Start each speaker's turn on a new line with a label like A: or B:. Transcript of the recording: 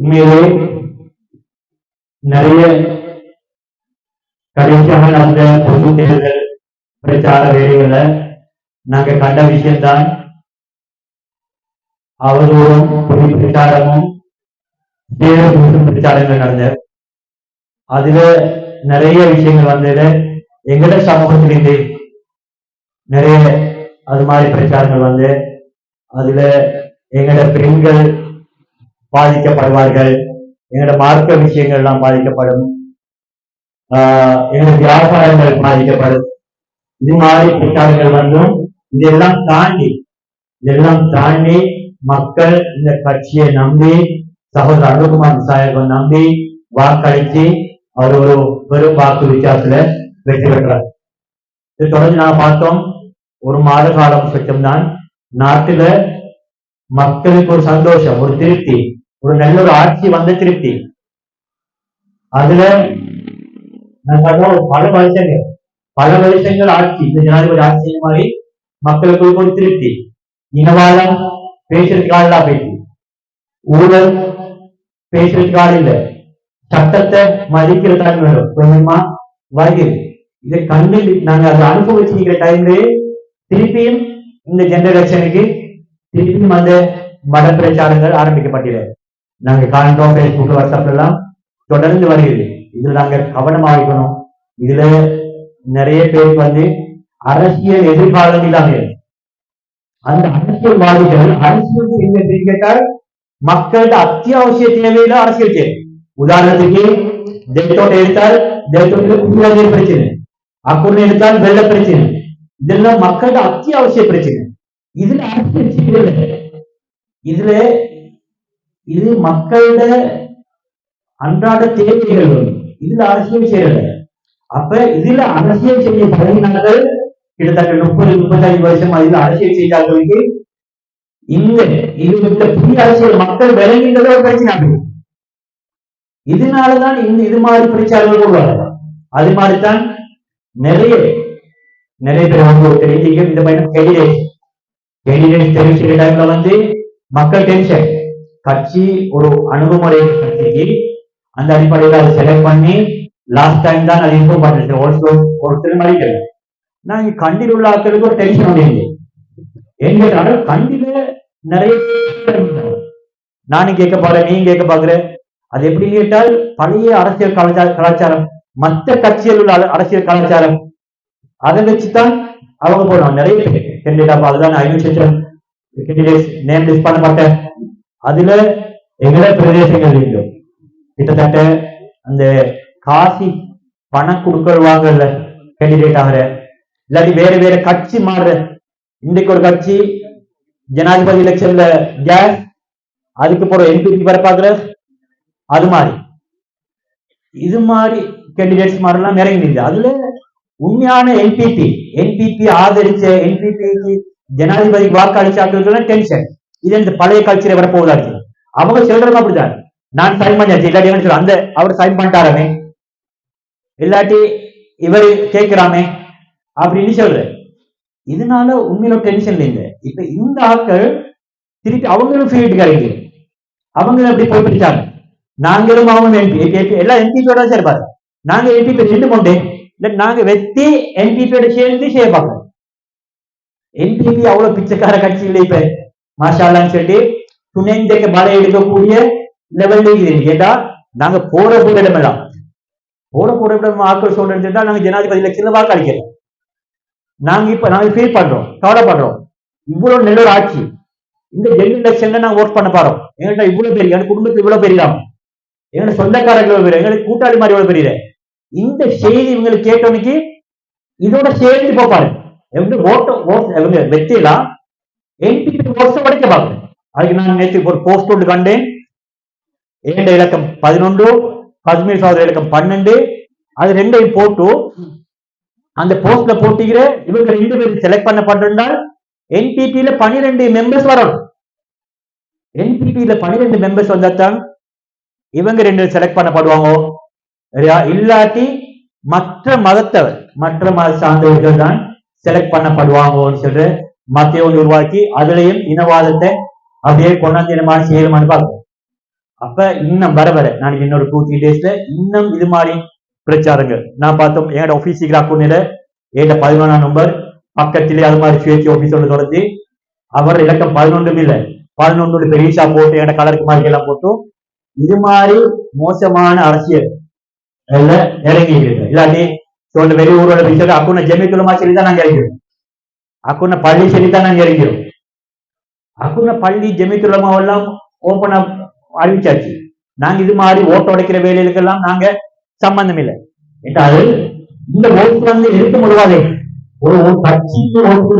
A: உண்மையிலே நிறைய கடைசியாக நடந்த பொது தேர்தல் பிரச்சார வேலைகளை நாங்க கண்ட விஷயம்தான். அவதூறும் பொது பிரச்சாரமும் தேர்தல் பிரச்சாரங்கள் நடந்த. அதுல நிறைய விஷயங்கள் வந்ததுல எங்கட சமூகத்திலிருந்து நிறைய அது மாதிரி பிரச்சாரங்கள் வந்து. அதுல எங்கட பெண்கள் பாதிக்கப்படுவார்கள். எங்களோட மார்க்க விஷயங்கள் எல்லாம் பாதிக்கப்படும். ஆஹ் எங்களோட வியாபாரங்கள் பாதிக்கப்படும். இது மாதிரி பிரச்சாரங்கள் வந்தும் இதெல்லாம் தாண்டி இதெல்லாம் தாண்டி மக்கள் இந்த கட்சியை நம்பி சகோதரர் அனுகுமார் சாஹிபை நம்பி வாக்களித்து அவர் ஒரு பெரும் வாக்கு வித்தியாசத்துல வெற்றி பெற்றார். இது தொடர்ந்து நான் பார்த்தோம். ஒரு மாத காலம் சுத்தம்தான் நாட்டுல மக்களுக்கு ஒரு சந்தோஷம் ஒரு திருப்தி. ஒரு நல்ல ஒரு ஆட்சி வந்த திருப்தி அதுல பல வருஷங்கள் பல வருஷங்கள் ஆட்சி இந்த ஜனாதிபதி ஆட்சி மாதிரி மக்களுக்கு ஒரு திருப்தி இனவாதம் பேசுறதுக்கு ஆள் தான் பேசி ஊழல் பேசுறதுக்கு ஆள் இல்ல. சட்டத்தை தன்மை வரும் கொஞ்சமா வருகிறது இதை கண்டு நாங்க அதை அனுபவிச்சுக்கிற டைம்ல திருப்பியும் இந்த ஜெனரேஷனுக்கு திருப்பியும் அந்த மத பிரச்சாரங்கள் ஆரம்பிக்கப்பட்டது நாங்க காண்போம் பேஸ்புக் வாட்ஸ்அப்ல எல்லாம் தொடர்ந்து வருகிறது. இதுல நாங்க கவனமா இருக்கணும். இதுல நிறைய பேருக்கு வந்து அரசியல் எதிர்காலம் இல்லாம அந்த அரசியல்வாதிகள் அரசியல் செய்ய கேட்டால் மக்களோட அத்தியாவசிய தேவையில அரசியல் செய்யும் உதாரணத்துக்கு டெல்டோட எடுத்தால் டெல்டோட குடிநீர் பிரச்சனை. அக்குன்னு எடுத்தால் வெள்ள பிரச்சனை. இதெல்லாம் மக்களோட அத்தியாவசிய பிரச்சனை. இதுல அரசியல் செய்யல இதுல இது மக்களோட அன்றாட தேவைகள் இதுல அரசியல் செய்யல. அப்ப இதுல அரசியல் செய்ய பழகினார்கள் கிட்டத்தட்ட முப்பது முப்பத்தஞ்சு வருஷம் இதுல அரசியல் செய்தார்களுக்கு இந்த இது புதிய அரசியல் மக்கள் விளங்கின்றத பிரச்சனை. இதனாலதான் இந்த இது மாதிரி பிரச்சாரங்கள் உருவாகலாம் அது மாதிரிதான் நிறைய நிறைய பேர் வந்து தெரிஞ்சுக்க இந்த பையன் கேண்டிடேட் கேண்டிடேட் தெரிவிக்கிற வந்து மக்கள் டென்ஷன் கட்சி ஒரு அணுகுமுறை கட்சிக்கு அந்த அடிப்படையில் அதை செலக்ட் பண்ணி லாஸ்ட் டைம் தான் அது இம்ப்ரூவ் பண்ணிட்டு ஒரு ஒருத்தர் மதிக்கல நான் இங்க கண்டில் உள்ள ஆட்களுக்கு ஒரு டென்ஷன் வந்து எங்க கண்டில நிறைய நானும் கேட்க போறேன் நீயும் கேட்க பாக்குற அது எப்படி கேட்டால் பழைய அரசியல் கலாச்சார கலாச்சாரம் மற்ற கட்சியில் உள்ள அரசியல் கலாச்சாரம் அதை வச்சுதான் அவங்க போடுவாங்க. நிறைய பேர். கேண்டிடேட் அதுதான் ஐநூறு லட்சம் நேம் லிஸ்ட் பண்ணப்பட்ட அதுல எங்கட பிரதேசங்கள் இருக்கு கிட்டத்தட்ட அந்த காசி பணம் கொடுக்கல் வாங்கல கேண்டிடேட் ஆகிற இல்லாட்டி வேற வேற கட்சி மாறுற இன்றைக்கு ஒரு கட்சி ஜனாதிபதி எலெக்ஷன்ல கேஸ் அதுக்கு போற எம்பிபி வர பாக்குற அது மாதிரி இது மாதிரி கேண்டிடேட்ஸ் மாதிரிலாம் நிறைய அதுல உண்மையான என்பிபி என்பிபி ஆதரிச்ச என்பிபிக்கு ஜனாதிபதி வாக்களிச்சாக்கள் டென்ஷன் இது இந்த பழைய கல்ச்சரை வர போகுதாச்சு அவங்க சொல்றதும் அப்படிதான் நான் சைன் பண்ணியாச்சு. இல்லாட்டி என்ன அந்த அவர் சைன் பண்ணிட்டாராமே. இல்லாட்டி இவர் கேட்கிறாமே அப்படின்னு சொல்ற. இதனால உண்மையில டென்ஷன் இல்லைங்க இப்ப இந்த ஆட்கள் திருப்பி அவங்களும் ஃபீல்டு கிடைக்குது அவங்களும் எப்படி போய் பிடிச்சாங்க? நாங்களும் அவங்க எம்பி எல்லாம் எம்பிபியோட சேர்ப்பாரு நாங்க எம்பிபி ரெண்டு கொண்டு இல்ல நாங்க வெத்தி எம்பிபியோட சேர்ந்து செய்ய பார்க்கணும். என்பிபி அவ்வளவு பிச்சைக்கார கட்சி இல்லை இப்ப. மாஷாலான்னு சொல்லி துணைந்தேக்க பலம் எடுக்கக்கூடிய லெவல்ல இருக்குது கேட்டா நாங்க போற போற இடமெல்லாம் போற போற இடம் ஆட்கள் சொல்றேன்னு இருந்தா நாங்க ஜனாதிபதி எலெக்ஷன்ல வாக்களிக்கிறோம் நாங்க இப்ப நாங்க ஃபீல் பண்றோம் கவலைப்படுறோம் இவ்வளவு நல்ல ஒரு ஆட்சி. இந்த ஜெனரல் எலெக்ஷன்ல நாங்க ஓட் பண்ண போறோம். எங்கள்கிட்ட இவ்வளவு பெரிய எங்க குடும்பத்துக்கு இவ்வளவு பெரியலாம் எங்களை சொந்தக்காரர்கள் இவ்வளவு பெரிய எங்களுக்கு கூட்டாளி மாதிரி இவ்வளவு பெரிய இந்த செய்தி இவங்களுக்கு கேட்டவனுக்கு இதோட சேர்ந்து போப்பாரு. எப்படி ஓட்ட ஓட்டு இவங்க வெற்றிலாம் எம்பி போஸ்ட் படிக்க பார்க்கணும் அதுக்கு நான் நேற்று ஒரு போஸ்ட் ஒன்று கண்டேன். ஏண்ட இலக்கம் பதினொன்று கஸ்மீர் சகோதர இலக்கம் பன்னெண்டு அது ரெண்டையும் போட்டு அந்த போஸ்ட்ல போட்டிக்கிற இவங்க ரெண்டு பேரும் செலக்ட் பண்ணப்பட்டிருந்தால் என்பிபியில பனிரெண்டு மெம்பர்ஸ் வரணும். என்பிபியில பனிரெண்டு மெம்பர்ஸ் வந்தாத்தான் இவங்க ரெண்டு செலக்ட் பண்ணப்படுவாங்க. சரியா? இல்லாட்டி மற்ற மதத்தவர் மற்ற மத சார்ந்தவர்கள் தான் செலக்ட் பண்ணப்படுவாங்கன்னு சொல்ற மத்திய ஒன்று உருவாக்கி அதுலயும் இனவாதத்தை அப்படியே கொண்டாந்து இனமான செய்யணுமான்னு பார்ப்போம். அப்ப இன்னும் வர வர நான் இன்னொரு டூ த்ரீ டேஸ்ல இன்னும் இது மாதிரி பிரச்சாரங்கள். நான் பார்த்தோம் என்னோட ஆபீஸ் அக்கௌண்ட்ல ஏட்ட பதினொன்றாம் நம்பர் பக்கத்திலே அது மாதிரி சுயேட்சை ஆபீஸ் ஒன்று தொடர்ந்து அவர் இலக்கம் பதினொன்றும் இல்லை. பதினொன்று பெரியா போட்டு என்னோட கலருக்கு மாதிரி எல்லாம் போட்டும் இது மாதிரி மோசமான அரசியல் எல்லாம் இறங்கி இருக்கு இல்லாட்டி சொல்ற வெளியூரோட விஷயம் அக்குன ஜெமிக்குலமா சொல்லி தான் நாங்க இறங்கிடுவோம் அக்குன பள்ளி சொல்லி தான் நாங்க இறங்கிறோம் அக்குன பள்ளி ஜெமிக்குலமா எல்லாம் ஓப்பனா அறிவிச்சாச்சு. நாங்க இது மாதிரி ஓட்ட உடைக்கிற வேலைகளுக்கெல்லாம் நாங்க சம்பந்தம் இல்லை. என்றால் இந்த ஓட்டு வந்து இருக்க முடியாது. ஒரு ஒரு கட்சிக்கு ஓட்டு